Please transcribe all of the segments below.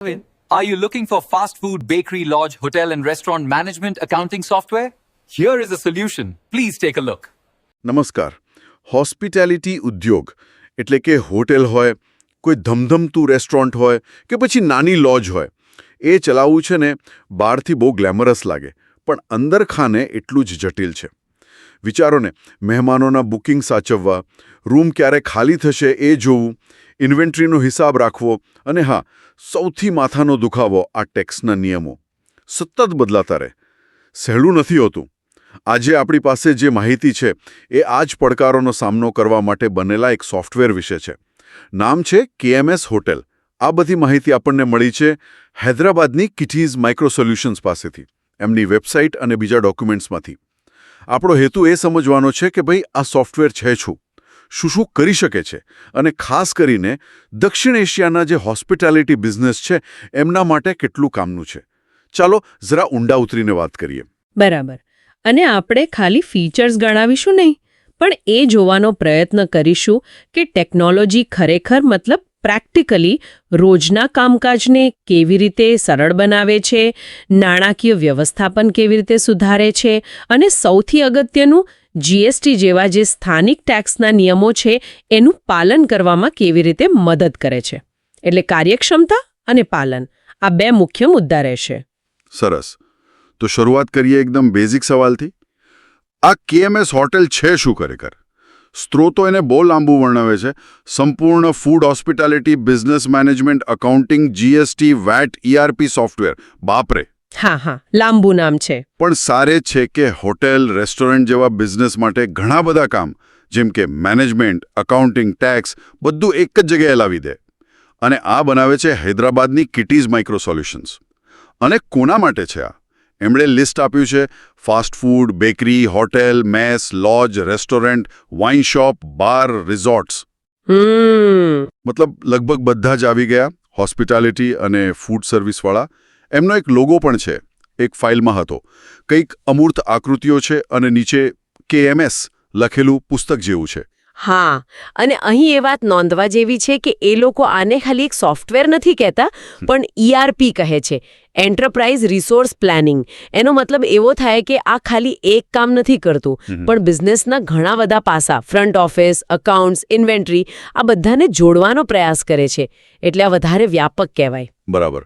Are you looking for fast food, bakery, lodge, hotel, and restaurant management accounting software? Here is a solution. Please take a look. નમસ્કાર hospitality ઉદ્યોગ એટલે કે hotel હોય કોઈ ધમધમતું restaurant હોય કે પછી નાની લોજ હોય એ ચલાવવું છે ને બહારથી બહુ ગ્લેમરસ લાગે પણ અંદર ખાને એટલું જ જટિલ છે વિચારો ને મહેમાનોના બુકિંગ સાચવવા રૂમ ક્યારે ખાલી થશે એ જોવું ઇન્વેન્ટરીનો હિસાબ રાખવો અને હા, સૌથી માથાનો દુખાવો આ ટેક્સના નિયમો. સતત બદલાતા રહે. સહેલું નથી હોતું. આજે આપણી પાસે જે માહિતી છે, એ આ જ પડકારોનો સામનો કરવા માટે બનેલા એક સોફ્ટવેર વિશે છે. નામ છે કેએમએસ હોટેલ. આ બધી માહિતી આપણને મળી છે હૈદરાબાદની કિટીઝ માઇક્રો સોલ્યુશન્સ પાસેથી, એમની વેબસાઇટ અને બીજા ડોક્યુમેન્ટ્સમાંથી. આપણો હેતુ એ સમજવાનો છે કે ભાઈ આ સોફ્ટવેર છે શું? શું શું કરી શકે છે અને ખાસ કરીને દક્ષિણ એશિયાના જે હોસ્પિટાલિટી બિઝનેસ છે, એમના માટે કેટલું કામનું છે. ચાલો જરા ઊંડા ઉતરીને વાત કરીએ. બરાબર. અને આપણે ખાલી ફીચર્સ ગણાવીશું નહીં, પણ એ જોવાનો પ્રયત્ન કરીશું કે ટેકનોલોજી ખરેખર મતલબ પ્રેક્ટિકલી રોજના કામકાજને કેવી રીતે સરળ બનાવે છે, નાણાકીય વ્યવસ્થાપન કેવી રીતે સુધારે છે અને સૌથી અગત્યનું જીએસટી જેવા જે સ્થાનિક ટેક્સના નિયમો છે એનું પાલન કરવામાં કેવી રીતે મદદ કરે છે. એટલે કાર્યક્ષમતા અને પાલન, આ બે મુખ્ય મુદ્દા રહેશે. સરસ. તો શરૂઆત કરીએ એકદમ બેઝિક સવાલથી. આ કેએમએસ હોટેલ છે શું ખરેખર? સ્ત્રોતો એને બહુ લાંબુ વર્ણવે છે. સંપૂર્ણ food hospitality business management accounting GST VAT ERP software બાપરે. હા હા. લાંબુ નામ છે. પણ સારે છે કે હોટેલ રેસ્ટોરન્ટ જેવા બિઝનેસ માટે ઘણા બધા કામ જેમ કે મેનેજમેન્ટ અકાઉન્ટિંગ ટેક્સ બધું એક જ જગ્યાએ લાવી દે. અને આ બનાવે છે હૈદરાબાદની કિટીઝ માઇક્રો સોલ્યુશન્સ અને કોના માટે છે આ? એમણે લિસ્ટ આપ્યું છે fast food bakery hotel mess lodge restaurant wine shop bar resorts. મતલબ લગભગ બધા જ આવી ગયા હોસ્પિટાલિટી અને ફૂડ સર્વિસવાળા. એમનો એક લોગો પણ છે એક ફાઇલમાં હતો. કંઈક અમૂર્ત આકૃતિઓ છે અને નીચે કેએમએસ લખેલું પુસ્તક જેવું છે. હા અને અહીં એ વાત નોંધવા જેવી છે કે એ લોકો આને ખાલી એક સોફ્ટવેર નથી કહેતા પણ ઈઆરપી કહે છે. એન્ટરપ્રાઇઝ રિસોર્સ પ્લાનિંગ એનો મતલબ એવો થાય કે આ ખાલી એક કામ નથી કરતું પણ બિઝનેસના ઘણા બધા પાસા ફ્રન્ટ ઓફિસ અકાઉન્ટ્સ ઇન્વેન્ટરી આ બધાને જોડવાનો પ્રયાસ કરે છે. એટલે આ વધારે વ્યાપક કહેવાય. બરાબર.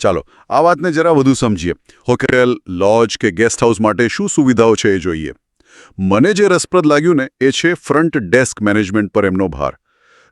ચાલો આ વાતને જરા વધુ સમજીએ. હોટેલ લોજ કે ગેસ્ટ હાઉસ માટે શું સુવિધાઓ છે એ જોઈએ. મને જે રસપ્રદ લાગ્યું ને એ છે ફ્રન્ટ ડેસ્ક મેનેજમેન્ટ પર એમનો ભાર.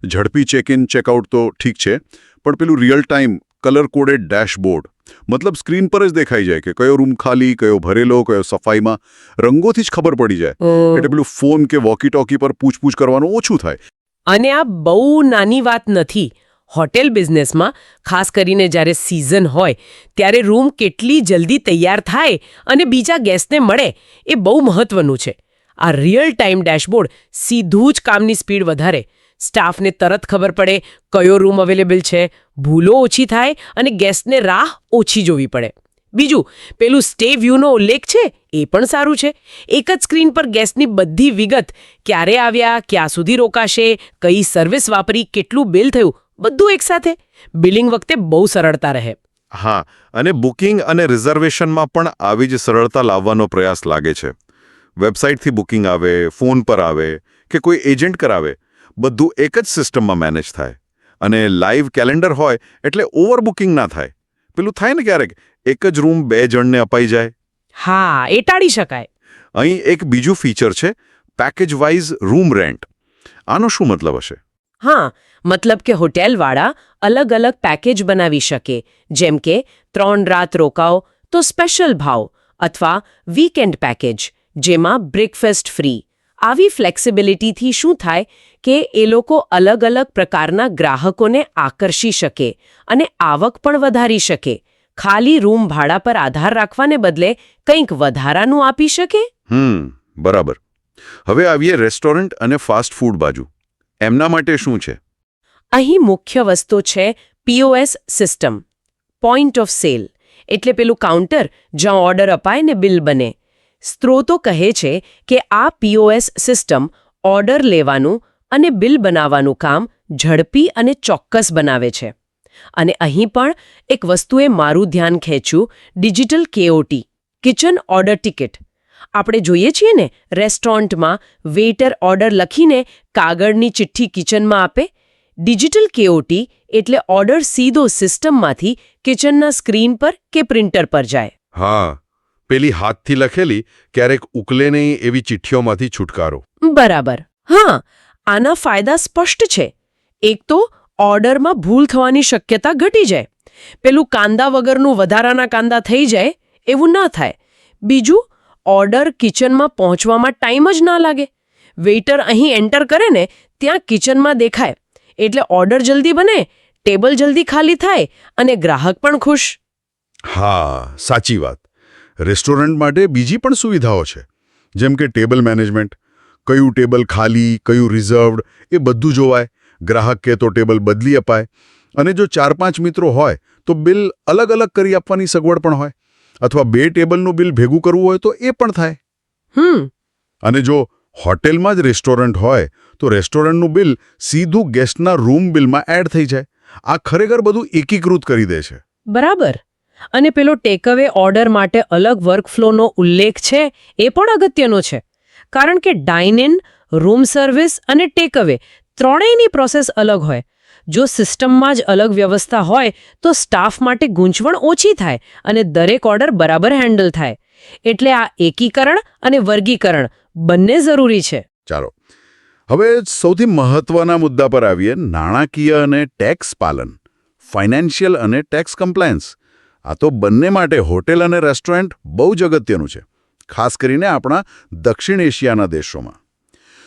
ઝડપી ચેક ઇન ચેકઆઉટ તો ઠીક છે પણ પેલું real time colour coded dashboard મતલબ સ્ક્રીન પર જ દેખાઈ જાય કે કયો રૂમ ખાલી કયો ભરેલો કયો સફાઈમાં. રંગોથી જ ખબર પડી જાય. એટલે પેલું ફોન કે વોકી ટોકી પર પૂછપૂછ કરવાનું ઓછું થાય. અને આ બહુ નાની વાત નથી. હોટેલ બિઝનેસમાં ખાસ કરીને જ્યારે સિઝન હોય ત્યારે રૂમ કેટલી જલ્દી તૈયાર થાય અને બીજા ગેસ્ટને મળે એ બહુ મહત્વનું છે. આ રિયલ ટાઈમ ડેશબોર્ડ સીધું જ કામની સ્પીડ વધારે. સ્ટાફને તરત ખબર પડે કયો રૂમ અવેલેબલ છે. ભૂલો ઓછી થાય અને ગેસ્ટને રાહ ઓછી જોવી પડે. બીજું, પેલું સ્ટે વ્યૂનો ઉલ્લેખ છે એ પણ સારું છે. એક જ સ્ક્રીન પર ગેસ્ટની બધી વિગત, ક્યારે આવ્યા, ક્યાં સુધી રોકાશે, કઈ સર્વિસ વાપરી, કેટલું બિલ થયું, બધું એકસાથે બિલિંગ વખતે બહુ સરળતા રહે. હા, અને બુકિંગ અને રિઝર્વેશનમાં પણ આવી જ સરળતા લાવવાનો પ્રયાસ લાગે છે. વેબસાઇટથી બુકિંગ આવે, ફોન પર આવે કે કોઈ એજન્ટ કરાવે બધું એક જ સિસ્ટમમાં મેનેજ થાય. અને લાઈવ કેલેન્ડર હોય એટલે ઓવરબુકિંગ ના થાય. પેલું થાય ને ક્યારેક એક જ રૂમ બે જણને અપાઈ જાય. હા એ ટાળી શકાય. અહીં એક બીજું ફીચર છે પેકેજ વાઇઝ રૂમ રેન્ટ આનો શું મતલબ હશે? હા મતલબ કે હોટેલવાળા અલગ અલગ પેકેજ બનાવી શકે. જેમ કે ત્રણ રાત રોકાઓ તો સ્પેશિયલ ભાવ અથવા વીકેન્ડ પેકેજ જેમાં બ્રેકફાસ્ટ ફ્રી આવી ફ્લેક્સિબિલિટીથી શું થાય? કે એ લોકો અલગ અલગ પ્રકારના ગ્રાહકોને આકર્ષી શકે અને આવક પણ વધારી શકે. ખાલી રૂમ ભાડા પર આધાર રાખવાને બદલે કંઈક વધારાનું આપી શકે? હમ બરાબર. હવે આવીએ રેસ્ટોરન્ટ અને ફાસ્ટ ફૂડ બાજુ. એમના માટે શું છે? અહીં મુખ્ય વસ્તુ છે POS system point of sale એટલે પેલું કાઉન્ટર જ્યાં ઓર્ડર અપાય ને બિલ બને. સ્ત્રોતો કહે છે કે આ પીઓએસ સિસ્ટમ ઓર્ડર લેવાનું અને બિલ બનાવવાનું કામ ઝડપી અને ચોક્કસ બનાવે છે. અને અહીં પણ એક વસ્તુએ મારું ધ્યાન ખેંચ્યું digital KOT kitchen order ticket. આપણે જોઈએ છીએ ને રેસ્ટોરન્ટમાં વેઇટર ઓર્ડર લખીને કાગળની ચિઠ્ઠી કિચનમાં આપે. ડિજિટલ કેઓટી એટલે ઓર્ડર સીધો સિસ્ટમમાંથી કિચનના સ્ક્રીન પર કે પ્રિન્ટર પર જાય. હા પેલી હાથથી લખેલી ક્યારેક ઉકલે નહીં એવી ચિઠ્ઠીઓમાંથી છુટકારો. બરાબર. હા આના ફાયદા સ્પષ્ટ છે. એક તો, ઓર્ડરમાં ભૂલ થવાની શક્યતા ઘટી જાય. પેલું કાંદા વગરનું વધારાના કાંદા થઈ જાય, એવું ન થાય. બીજું, ઓર્ડર કિચનમાં પહોંચવામાં ટાઈમ જ ના લાગે. વેઇટર અહીં એન્ટર કરે ને, ત્યાં કિચનમાં દેખાય. એટલે ઓર્ડર જલ્દી બને, ટેબલ જલ્દી ખાલી થાય અને ગ્રાહક પણ ખુશ. હા, સાચી વાત. રેસ્ટોરન્ટ માટે બીજી પણ સુવિધાઓ છે. જેમ કે ટેબલ મેનેજમેન્ટ કયું ટેબલ ખાલી કયું રિઝર્વડ એ બધું જોવાય. ગ્રાહક કે તો ટેબલ બદલી અપાય. અને જો ચાર પાંચ મિત્રો હોય તો બિલ અલગ અલગ કરી આપવાની સગવડ પણ હોય. અથવા બે ટેબલનું બિલ ભેગું કરવું હોય તો એ પણ થાય. હમ. અને જો હોટેલમાં જ રેસ્ટોરન્ટ હોય તો રેસ્ટોરન્ટનું બિલ સીધું ગેસ્ટના રૂમ બિલમાં એડ થઈ જાય. આ ખરેખર બધું એકીકૃત કરી દે છે. બરાબર. અને પેલો ટેકઅવે ઓર્ડર માટે અલગ વર્કફ્લોનો ઉલ્લેખ છે એ પણ અગત્યનો છે. કારણ કે ડાઇન ઇન રૂમ સર્વિસ અને ટેકઅવે ત્રણેયની પ્રોસેસ અલગ હોય. જો સિસ્ટમમાં જ અલગ વ્યવસ્થા હોય, તો સ્ટાફ માટે ગૂંચવણ ઓછી થાય અને દરેક ઓર્ડર બરાબર હેન્ડલ થાય. એટલે આ એકીકરણ અને વર્ગીકરણ બંને જરૂરી છે. ચાલો. હવે સૌથી મહત્વના મુદ્દા પર આવીએ. નાણાકીય અને ટેક્સ પાલન ફાઇનાન્શિયલ અને ટેક્સ કમ્પ્લાયન્સ આ તો બંને માટે હોટેલ અને રેસ્ટોરન્ટ બહુ જ અગત્યનું છે. ખાસ કરીને આપણા દક્ષિણ એશિયાના દેશોમાં.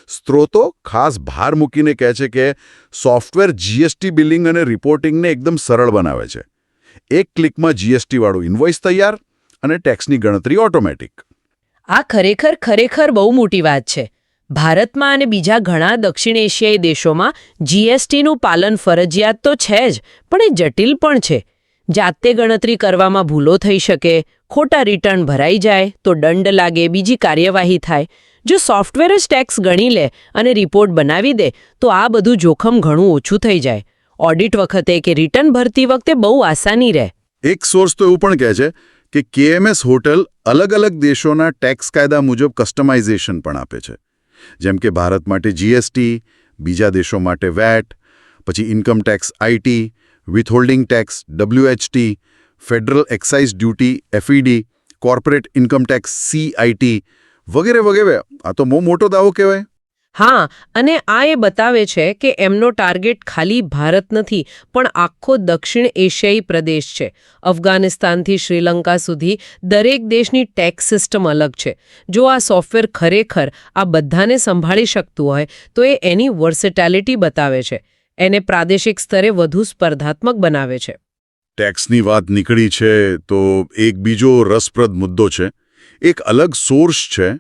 સ્ત્રોતો ખાસ ભાર મૂકીને કહે છે કે સોફ્ટવેર જીએસટી બિલિંગ અને રિપોર્ટિંગને એકદમ સરળ બનાવે છે. એક ક્લિકમાં જીએસટીવાળું ઇન્વોઇસ તૈયાર અને ટેક્સની ગણતરી ઓટોમેટિક. આ ખરેખર ખરેખર બહુ મોટી વાત છે. ભારતમાં અને બીજા ઘણા દક્ષિણ એશિયાઈ દેશોમાં જીએસટીનું પાલન ફરજિયાત તો છે જ, પણ એ જટિલ પણ છે. જાતે ગણતરી કરવામાં ભૂલો થઈ શકે, ખોટા રિટર્ન ભરાઈ જાય, તો દંડ લાગે, બીજી કાર્યવાહી થાય. જો સોફ્ટવેર જ ટેક્સ ગણી લે અને રિપોર્ટ બનાવી દે, તો આ બધું જોખમ ઘણું ઓછું થઈ જાય. ઓડિટ વખતે કે રિટર્ન ભરતી વખતે બહુ આસાની રહે. એક સોર્સ તો એવું પણ કહે છે કે કેએમએસ હોટલ અલગ અલગ દેશોના ટેક્સ કાયદા મુજબ કસ્ટમાઇઝેશન પણ આપે છે. જેમ કે ભારત માટે જીએસટી બીજા દેશો માટે વેટ પછી income tax IT withholding tax WHT federal excise duty FED corporate income tax CIT વગેરે વગેરે. આ તો બહુ મોટો દાવો કહેવાય. હા, અને આ એ બતાવે છે કે એમનો ટાર્ગેટ ખાલી ભારત નથી, પણ આખો દક્ષિણ એશિયાઈ પ્રદેશ છે. અફઘાનિસ્તાનથી શ્રીલંકા સુધી દરેક દેશની ટેક્સ સિસ્ટમ અલગ છે. જો આ સોફ્ટવેર ખરેખર આ બધાને સંભાળી શકતું હોય, તો એ એની વર્સેટેલિટી બતાવે છે. એને પ્રાદેશિક સ્તરે વધુ સ્પર્ધાત્મક બનાવે છે. ટેક્સની વાત નીકળી છે તો એક બીજો રસપ્રદ મુદ્દો છે. એક અલગ સોર્સ છે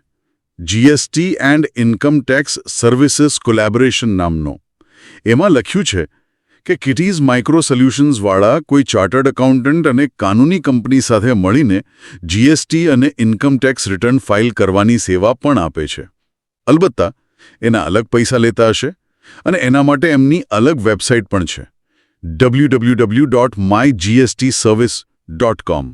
GST and income tax services collaboration નામનો. એમાં લખ્યું છે કે કિટીઝ માઇક્રો સોલ્યુશન્સવાળા કોઈ ચાર્ટર્ડ એકાઉન્ટન્ટ અને કાનૂની કંપની સાથે મળીને જીએસટી અને ઇન્કમ ટેક્સ રિટર્ન ફાઇલ કરવાની સેવા પણ આપે છે. અલબત્તા, એના અલગ પૈસા લેતા હશે અને એના માટે એમની અલગ વેબસાઇટ પણ છે. www.mygstservice.com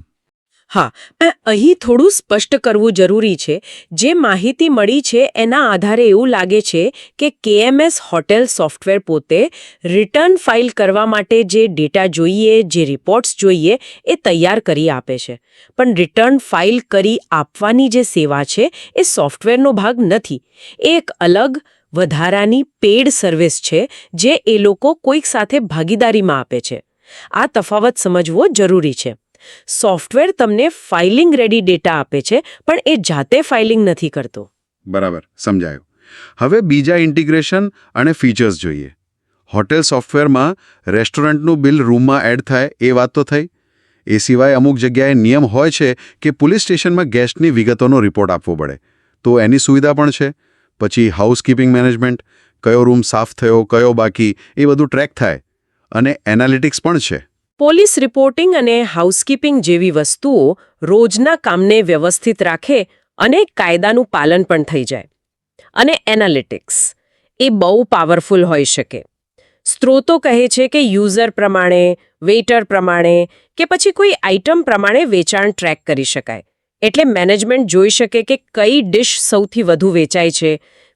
હા, પણ અહીં થોડું સ્પષ્ટ કરવું જરૂરી છે. જે માહિતી મળી છે એના આધારે એવું લાગે છે કે કેએમએસ હોટેલ સોફ્ટવેર પોતે રિટર્ન ફાઇલ કરવા માટે જે ડેટા જોઈએ, જે રિપોર્ટ્સ જોઈએ, એ તૈયાર કરી આપે છે. પણ રિટર્ન ફાઇલ કરી આપવાની જે સેવા છે, એ સોફ્ટવેરનો ભાગ નથી. એ એક અલગ વધારાની પેડ સર્વિસ છે, જે એ લોકો કોઈક સાથે ભાગીદારીમાં આપે છે. આ તફાવત સમજવો જરૂરી છે. સોફ્ટવેર તમને ફાઇલિંગ રેડી ડેટા આપે છે, પણ એ જાતે ફાઇલિંગ નથી કરતો. બરાબર, સમજાયું. હવે બીજા ઇન્ટિગ્રેશન અને ફીચર્સ જોઈએ. હોટેલ સોફ્ટવેરમાં રેસ્ટોરન્ટનું બિલ રૂમમાં એડ થાય, એ વાત તો થઈ. એ સિવાય અમુક જગ્યાએ નિયમ હોય છે કે પોલીસ સ્ટેશનમાં ગેસ્ટની વિગતોનો રિપોર્ટ આપવો પડે. તો એની સુવિધા પણ છે. પછી હાઉસકીપિંગ મેનેજમેન્ટ કયો રૂમ સાફ થયો, કયો બાકી, એ બધું ટ્રેક થાય. અને એનાલિટિક્સ પણ છે. પોલીસ રિપોર્ટિંગ અને હાઉસકીપિંગ જેવી વસ્તુઓ રોજના કામને વ્યવસ્થિત રાખે અને કાયદાનું પાલન પણ થઈ જાય. અને એનાલિટિક્સ એ બહુ પાવરફુલ હોઈ શકે. સ્ત્રોતો કહે છે કે યુઝર પ્રમાણે વેઇટર પ્રમાણે કે પછી કોઈ આઇટમ પ્રમાણે વેચાણ ટ્રેક કરી શકાય. એટલે મેનેજમેન્ટ જોઈ શકે કે કઈ ડિશ સૌથી વધુ વેચાય છે,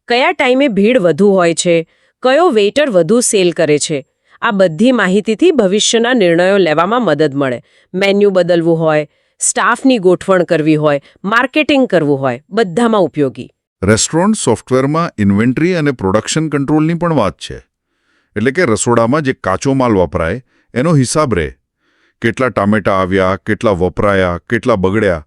કયા ટાઈમે ભીડ વધુ હોય છે, કયો વેઇટર વધુ સેલ કરે છે. આ બધી માહિતીથી ભવિષ્યના નિર્ણયો લેવામાં મદદ મળે. મેન્યુ બદલવું હોય સ્ટાફની ગોઠવણ કરવી હોય માર્કેટિંગ કરવું હોય, બધામાં ઉપયોગી. રેસ્ટોરન્ટ સોફ્ટવેરમાં ઇન્વેન્ટરી અને પ્રોડક્શન કંટ્રોલની પણ વાત છે. એટલે કે રસોડામાં જે કાચો માલ વપરાય, એનો હિસાબ રહે. કેટલા ટામેટા આવ્યા, કેટલા વપરાયા, કેટલા બગડ્યા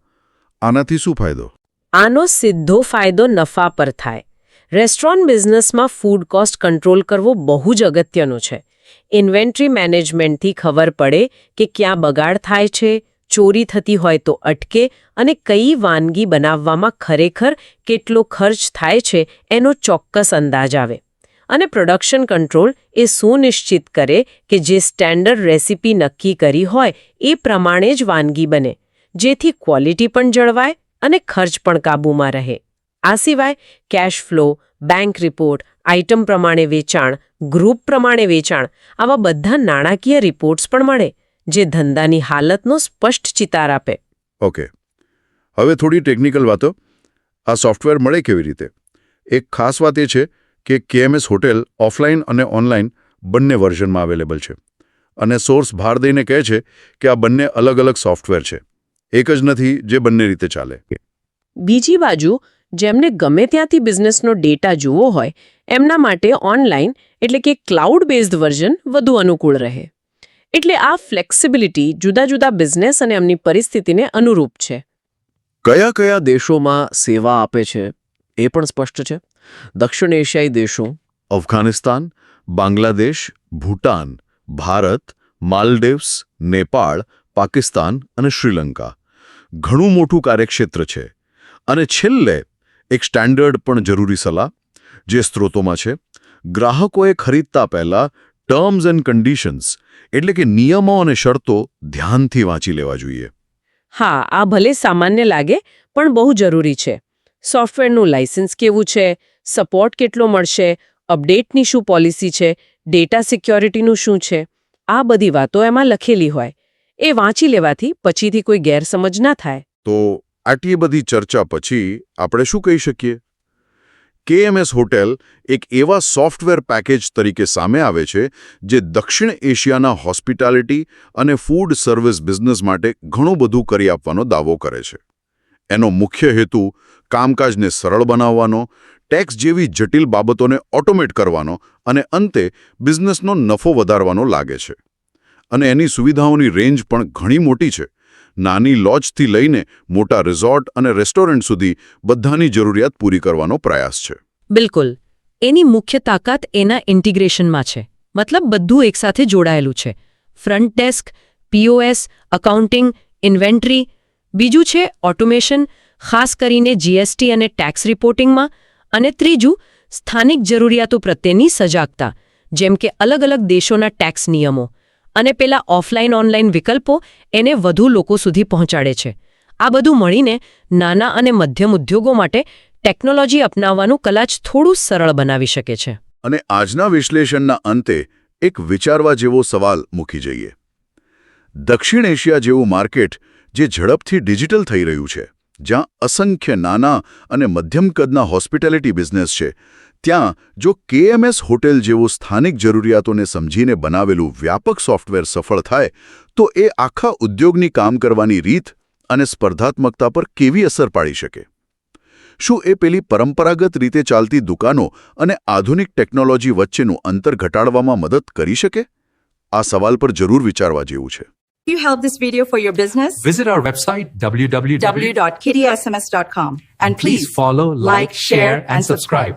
આનાથી શું ફાયદો? આનો સીધો ફાયદો નફા પર થાય. રેસ્ટોરન્ટ બિઝનેસમાં ફૂડ કોસ્ટ કંટ્રોલ કરવો બહુ જ અગત્યનું છે. ઇન્વેન્ટરી મેનેજમેન્ટથી ખબર પડે કે ક્યાં બગાડ થાય છે, ચોરી થતી હોય તો અટકે અને કઈ વાનગી બનાવવામાં ખરેખર કેટલો ખર્ચ થાય છે એનો ચોક્કસ અંદાજ આવે. અને પ્રોડક્શન કંટ્રોલ એ સુનિશ્ચિત કરે કે જે સ્ટેન્ડર્ડ રેસિપી નક્કી કરી હોય એ પ્રમાણે જ વાનગી બને. જેથી ક્વોલિટી પણ જળવાય અને ખર્ચ પણ કાબૂમાં રહે. આ સિવાય cash flow, bank report, item પ્રમાણે વેચાણ, ગ્રુપ પ્રમાણે વેચાણ આવા બધા નાણાકીય રિપોર્ટ્સ પણ મળે, જે ધંધાની હાલતનો સ્પષ્ટ ચિતાર આપે. ઓકે. હવે થોડી ટેકનિકલ વાતો. આ સોફ્ટવેર મળે કેવી રીતે? એક ખાસ વાત એ છે કે કેએમએસ હોટેલ ઓફલાઈન અને ઓનલાઈન બંને વર્ઝનમાં અવેલેબલ છે. અને સોર્સ ભાર દઈને કહે છે કે આ બંને અલગ અલગ સોફ્ટવેર છે. એક જ નથી જે બંને રીતે ચાલે. બીજી બાજુ જેમને ગમે ત્યાંથી બિઝનેસનો ડેટા જોવો હોય એમના માટે ઓનલાઈન એટલે કે ક્લાઉડ બેઝડ વર્ઝન વધુ અનુકૂળ રહે. એટલે આ ફ્લેક્સિબિલિટી જુદા જુદા બિઝનેસ અને એમની પરિસ્થિતિને અનુરૂપ છે. કયા કયા દેશોમાં સેવા આપે છે એ પણ સ્પષ્ટ છે? દક્ષિણ એશિયાઈ દેશો. અફઘાનિસ્તાન બાંગ્લાદેશ ભૂટાન ભારત માલદીવ્સ નેપાળ પાકિસ્તાન અને શ્રીલંકા. ઘણું મોટું કાર્યક્ષેત્ર છે. અને છેલ્લે એક સ્ટાન્ડર્ડ પણ જરૂરી સલાહ, જે સ્ત્રોતોમાં છે. ગ્રાહકોએ ખરીદતા પહેલાં ટર્મ્સ એન્ડ કન્ડિશન્સ, એટલે કે નિયમો અને શરતો ધ્યાનથી વાંચી લેવા જોઈએ. હા, આ ભલે સામાન્ય લાગે, પણ બહુ જરૂરી છે. સોફ્ટવેરનું લાઇસન્સ કેવું છે? સપોર્ટ કેટલો મળશે? અપડેટની શું પોલિસી છે? ડેટા સિક્યોરિટીનું શું છે? આ બધી વાતો એમાં લખેલી હોય. એ વાંચી લેવાથી પછીથી કોઈ ગેરસમજ ના થાય. તો આટલી બધી ચર્ચા પછી આપણે શું કહી શકીએ? કેએમએસ હોટેલ એક એવા સોફ્ટવેર પેકેજ તરીકે સામે આવે છે જે દક્ષિણ એશિયાના હોસ્પિટાલિટી અને ફૂડ સર્વિસ બિઝનેસ માટે ઘણું બધું કરી આપવાનો દાવો કરે છે. એનો મુખ્ય હેતુ કામકાજને સરળ બનાવવાનો, ટેક્સ જેવી જટિલ બાબતોને ઓટોમેટ કરવાનો અને અંતે બિઝનેસનો નફો વધારવાનો લાગે છે. અને એની સુવિધાઓની રેન્જ પણ ઘણી મોટી છે. નાની લોજથી લઈને મોટા રિઝોર્ટ અને રેસ્ટોરન્ટ સુધી બધાની જરૂરિયાત પૂરી કરવાનો પ્રયાસ છે. બિલકુલ. એની મુખ્ય તાકાત એના ઇન્ટિગ્રેશનમાં છે. મતલબ બધું એકસાથે જોડાયેલું છે. Front desk, POS, accounting, inventory. બીજું છે ઓટોમેશન, ખાસ કરીને જીએસટી અને ટેક્સ રિપોર્ટિંગમાં. અને ત્રીજું, સ્થાનિક જરૂરિયાતો પ્રત્યેની સજાગતા, જેમ કે અલગ અલગ દેશોના ટેક્સ નિયમો. અને પેલા ઓફલાઈન ઓનલાઈન વિકલ્પો એને વધુ લોકો સુધી પહોંચાડે છે. આ બધું મળીને નાના અને મધ્યમ ઉદ્યોગો માટે ટેકનોલોજી અપનાવવાનું કલાચ થોડું સરળ બનાવી શકે છે. અને આજના વિશ્લેષણના અંતે એક વિચારવા જેવો સવાલ મૂકી જઈએ. દક્ષિણ એશિયા જેવું માર્કેટ જે ઝડપથી ડિજિટલ થઈ રહ્યું છે, જ્યાં અસંખ્ય નાના અને મધ્યમ કદના હોસ્પિટાલિટી બિઝનેસ છે ત્યાં જો કેએમએસ હોટેલ જેવું સ્થાનિક જરૂરિયાતોને સમજીને બનાવેલું વ્યાપક સોફ્ટવેર સફળ થાય તો એ આખા ઉદ્યોગની કામ કરવાની રીત અને સ્પર્ધાત્મકતા પર કેવી અસર પાડી શકે શું એ પેલી પરંપરાગત રીતે ચાલતી દુકાનો અને આધુનિક ટેકનોલોજી વચ્ચેનું અંતર ઘટાડવામાં મદદ કરી શકે આ સવાલ પર જરૂર વિચારવા જેવું છે you help this video for your business? Visit our website www. www.kittysms.com and Please follow, like, share, and subscribe.